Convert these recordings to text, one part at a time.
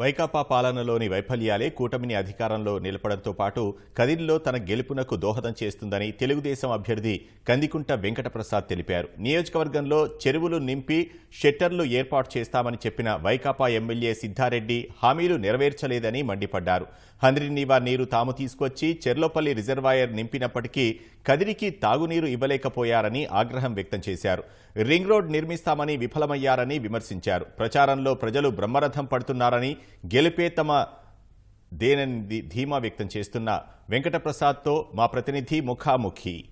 వైకాపా పాలనలోని వైఫల్యాలే కూటమిని అధికారంలో నిలపడంతో పాటు కదిరిలో తన గెలుపునకు దోహదం చేస్తుందని తెలుగుదేశం అభ్యర్థి కందికుంట వెంకటప్రసాద్ తెలిపారు. నియోజకవర్గంలో చెరువులు నింపి షెట్టర్లు ఏర్పాటు చేస్తామని చెప్పిన వైకాపా ఎమ్మెల్యే సిద్ధారెడ్డి హామీలు నెరవేర్చలేదని మండిపడ్డారు. హంద్రినీవా నీరు తాము తీసుకొచ్చి చెర్లోపల్లి రిజర్వాయర్ నింపినప్పటికీ కదిరికి తాగునీరు ఇవ్వలేకపోయారని ఆగ్రహం వ్యక్తం చేశారు. రింగ్ రోడ్ నిర్మిస్తామని విఫలమయ్యారని విమర్శించారు. ప్రచారంలో ప్రజలు బ్రహ్మరథం పడుతున్నారని గెలిపే తమ దేనని ధీమా వ్యక్తం చేస్తున్న వెంకటప్రసాద్తో మా ప్రతినిధి ముఖాముఖి.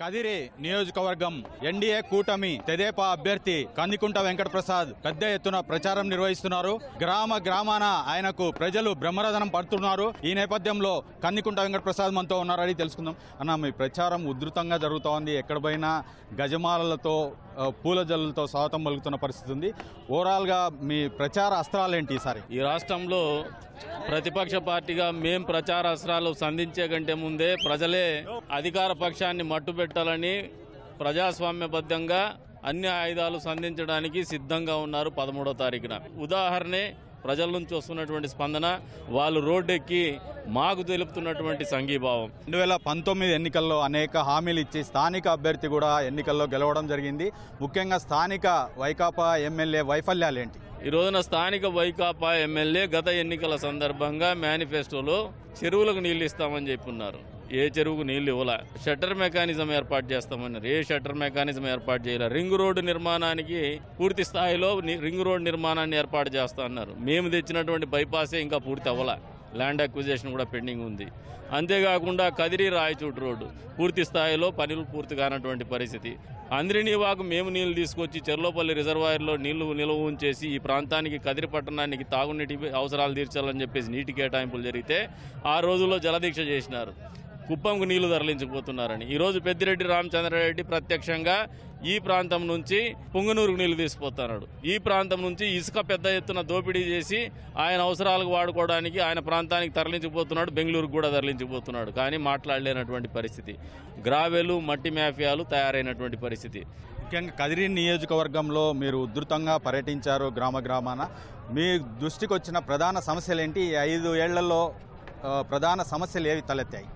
కదిరి నియోజకవర్గం ఎన్డీఏ కూటమి తెదేపా అభ్యర్థి కందికుంట వెంకటప్రసాద్ పెద్ద ఎత్తున ప్రచారం నిర్వహిస్తున్నారు. గ్రామ గ్రామాన ఆయనకు ప్రజలు బ్రహ్మరథనం పడుతున్నారు. ఈ నేపథ్యంలో కందికుంట వెంకటప్రసాద్ మనతో ఉన్నారని తెలుసుకుందాం. అన్న మీ ప్రచారం ఉధృతంగా జరుగుతోంది. ఎక్కడ పోయినా గజమాలలతో పూల జల్లులతో స్వాగతం పలుకుతున్న పరిస్థితి ఉంది. ఓవరాల్గా మీ ప్రచార అస్త్రాలు ఏంటి ఈసారి? ఈ రాష్ట్రంలో ప్రతిపక్ష పార్టీగా మేం ప్రచార అస్త్రాలు సంధించే కంటే ముందే ప్రజలే అధికార పక్షాన్ని పెట్టాలని ప్రజాస్వామ్యబద్ధంగా అన్ని ఆయుధాలు సంధించడానికి సిద్ధంగా ఉన్నారు పదమూడో తారీఖున. ఉదాహరణే ప్రజల నుంచి వస్తున్నటువంటి స్పందన వాళ్ళు రోడ్డెక్కి మాకు తెలుపుతున్నటువంటి సంఘీభావం. రెండు వేల పంతొమ్మిది ఎన్నికల్లో అనేక హామీలు ఇచ్చి స్థానిక అభ్యర్థి కూడా ఎన్నికల్లో గెలవడం జరిగింది. ముఖ్యంగా స్థానిక వైకాపా ఎమ్మెల్యే వైఫల్యాలు ఏంటి ఈ రోజున స్థానిక వైకాపా ఎమ్మెల్యే గత ఎన్నికల సందర్భంగా మేనిఫెస్టోలో చెరువులకు నీళ్ళు ఇస్తామని చెప్పున్నారు. ఏ చెరువుకు నీళ్ళు ఇవ్వలే? షట్టర్ మెకానిజం ఏర్పాటు చేస్తామన్నారు. ఏ షట్టర్ మెకానిజం ఏర్పాటు చేయలే? రింగ్ రోడ్డు నిర్మాణానికి పూర్తి స్థాయిలో రింగ్ రోడ్డు నిర్మాణాన్ని ఏర్పాటు చేస్తా అన్నారు. మేము తెచ్చినటువంటి బైపాసే ఇంకా పూర్తి అవ్వలే? ల్యాండ్ అక్విజిషన్ కూడా పెండింగ్ ఉంది. అంతేకాకుండా కదిరి రాయచూటు రోడ్డు పూర్తి స్థాయిలో పనులు పూర్తి కానటువంటి పరిస్థితి. అంద్రినీవాకు మేము నీళ్ళు తీసుకొచ్చి చెర్లోపల్లి రిజర్వాయర్లో నీళ్ళు నిల్వ ఉంచేసి ఈ ప్రాంతానికి కదిరి పట్టణానికి తాగునీటి అవసరాలు తీర్చాలని చెప్పేసి నీటి కేటాయింపులు జరిగితే ఆ రోజుల్లో జలదీక్ష చేసినారు. కుప్పంకు నీళ్ళు తరలించిపోతున్నారని ఈరోజు పెద్దిరెడ్డి రామచంద్రారెడ్డి ప్రత్యక్షంగా ఈ ప్రాంతం నుంచి పుంగనూరుకు నీళ్ళు తీసుకుపోతున్నాడు. ఈ ప్రాంతం నుంచి ఇసుక పెద్ద ఎత్తున దోపిడీ చేసి ఆయన అవసరాలకు వాడుకోవడానికి ఆయన ప్రాంతానికి తరలించిపోతున్నాడు బెంగళూరుకు కూడా తరలించిపోతున్నాడు కానీ మాట్లాడలేనటువంటి పరిస్థితి. గ్రావెలు మట్టి మాఫియాలు తయారైనటువంటి పరిస్థితి. ముఖ్యంగా కదిరి నియోజకవర్గంలో మీరు ఉధృతంగా పర్యటించారు గ్రామ గ్రామాన. మీ దృష్టికి వచ్చిన ప్రధాన సమస్యలు ఏంటి ఈ ఐదు ఏళ్ళలో ప్రధాన సమస్యలు ఏవి తలెత్తాయి?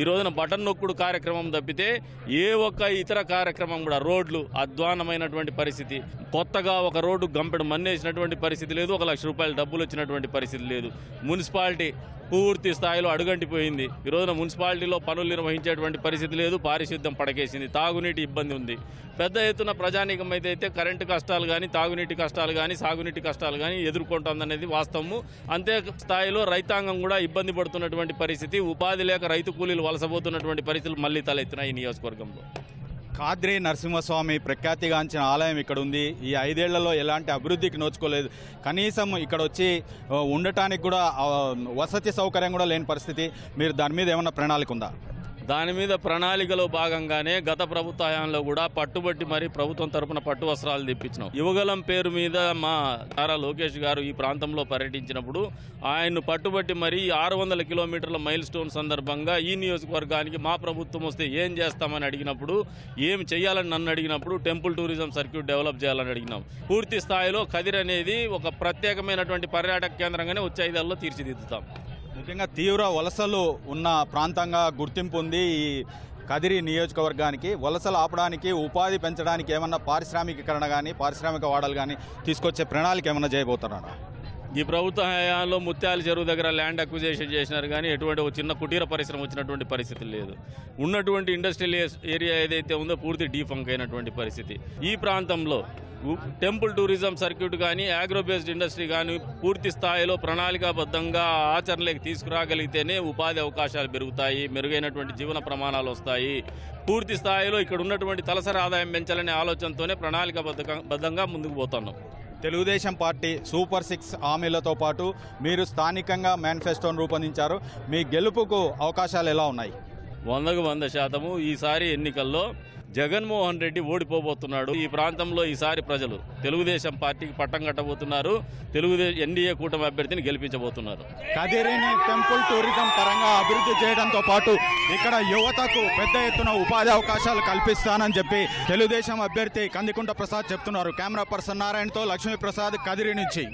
ఈ రోజున బటన్ నొక్కుడు కార్యక్రమం తప్పితే ఏ ఒక్క ఇతర కార్యక్రమం కూడా రోడ్లు అధ్వానమైనటువంటి పరిస్థితి. కొత్తగా ఒక రోడ్డు గంపెడు మన్నేసినటువంటి పరిస్థితి లేదు ఒక లక్ష రూపాయల డబ్బులు వచ్చినటువంటి పరిస్థితి లేదు. మున్సిపాలిటీ పూర్తి స్థాయిలో అడుగంటిపోయింది. ఈ రోజున మున్సిపాలిటీలో పనులు నిర్వహించేటువంటి పరిస్థితి లేదు పారిశుద్ధ్యం పడకేసింది. తాగునీటి ఇబ్బంది ఉంది. పెద్ద ఎత్తున ప్రజానీకం అయితే అయితే కరెంటు కష్టాలు కానీ తాగునీటి కష్టాలు కానీ సాగునీటి కష్టాలు కానీ ఎదుర్కొంటుందనేది వాస్తవము. అంతే స్థాయిలో రైతాంగం కూడా ఇబ్బంది పడుతున్నటువంటి పరిస్థితి. ఉపాధి లేక రైతు కూలీలు వలసపోతున్నటువంటి పరిస్థితులు మళ్ళీ తలెత్తినాయి ఈ నియోజకవర్గంలో. కాద్రి నరసింహస్వామి ప్రఖ్యాతిగాంచిన ఆలయం ఇక్కడ ఉంది. ఈ ఐదేళ్ళలో ఎలాంటి అభివృద్ధికి నోచుకోలేదు. కనీసం ఇక్కడ వచ్చి ఉండటానికి కూడా వసతి సౌకర్యం కూడా లేని పరిస్థితి. మీరు దాని మీద ఏమైనా ప్రణాళిక ఉందా? దాని మీద ప్రణాళికలో భాగంగానే గత ప్రభుత్వ హయాంలో కూడా పట్టుబట్టి మరి ప్రభుత్వం తరపున పట్టు వస్త్రాలు తెప్పించినాం. యువగలం పేరు మీద మా నారా లోకేష్ గారు ఈ ప్రాంతంలో పర్యటించినప్పుడు ఆయన్ను పట్టుబట్టి మరి ఆరు వందల కిలోమీటర్ల మైల్ స్టోన్ సందర్భంగా ఈ నియోజకవర్గానికి మా ప్రభుత్వం వస్తే ఏం చేస్తామని అడిగినప్పుడు ఏం చేయాలని నన్ను అడిగినప్పుడు టెంపుల్ టూరిజం సర్క్యూట్ డెవలప్ చేయాలని అడిగినాం. పూర్తి స్థాయిలో కదిర్ అనేది ఒక ప్రత్యేకమైనటువంటి పర్యాటక కేంద్రంగానే వచ్చే ఐదేళ్ళలో తీర్చిదిద్దుతాం. ముఖ్యంగా తీవ్ర వలసలు ఉన్న ప్రాంతంగా గుర్తింపు ఉంది ఈ కదిరి నియోజకవర్గానికి. వలసలు ఆపడానికి ఉపాధి పెంచడానికి ఏమన్నా పారిశ్రామికీకరణ కానీ పారిశ్రామిక వాడలు కానీ తీసుకొచ్చే ప్రణాళిక ఏమన్నా చేయబోతున్నారా? ఈ ప్రభుత్వ హయాంలో ముత్యాల చెరువు దగ్గర ల్యాండ్ అక్విజిషన్ చేసినారు కానీ ఎటువంటి ఒక చిన్న కుటీర పరిశ్రమ వచ్చినటువంటి పరిస్థితి లేదు. ఉన్నటువంటి ఇండస్ట్రియల్ ఏరియా ఏదైతే ఉందో పూర్తి డీఫంక్ అయినటువంటి పరిస్థితి. ఈ ప్రాంతంలో టెంపుల్ టూరిజం సర్క్యూట్ కానీ ఆగ్రో బేస్డ్ ఇండస్ట్రీ కానీ పూర్తి స్థాయిలో ప్రణాళికాబద్ధంగా ఆచరణలోకి తీసుకురాగలిగితేనే ఉపాధి అవకాశాలు పెరుగుతాయి మెరుగైనటువంటి జీవన ప్రమాణాలు వస్తాయి. పూర్తి స్థాయిలో ఇక్కడ ఉన్నటువంటి తలసరి ఆదాయం పెంచాలనే ఆలోచనతోనే ప్రణాళికాబద్ధంగా బద్ధంగా ముందుకు పోతున్నాం. తెలుగుదేశం పార్టీ సూపర్ సిక్స్ హామీలతో పాటు మీరు స్థానికంగా మేనిఫెస్టోను రూపొందించారు. మీ గెలుపుకు అవకాశాలు ఎలా ఉన్నాయి? వందకు వంద శాతము. ఈసారి ఎన్నికల్లో జగన్మోహన్ రెడ్డి ఓడిపోబోతున్నాడు. ఈ ప్రాంతంలో ఈసారి ప్రజలు తెలుగుదేశం పార్టీకి పట్టం కట్టబోతున్నారు. తెలుగుదేశం ఎన్డీఏ కూటమి అభ్యర్థిని గెలిపించబోతున్నారు. కదిరిని టెంపుల్ టూరిజం పరంగా అభివృద్ధి చేయడంతో పాటు ఇక్కడ యువతకు పెద్ద ఎత్తున ఉపాధి అవకాశాలు కల్పిస్తానని చెప్పి తెలుగుదేశం అభ్యర్థి కందికుంట ప్రసాద్ చెప్తున్నారు. కెమెరా పర్సన్ నారాయణతో లక్ష్మీప్రసాద్ కదిరి నుంచి.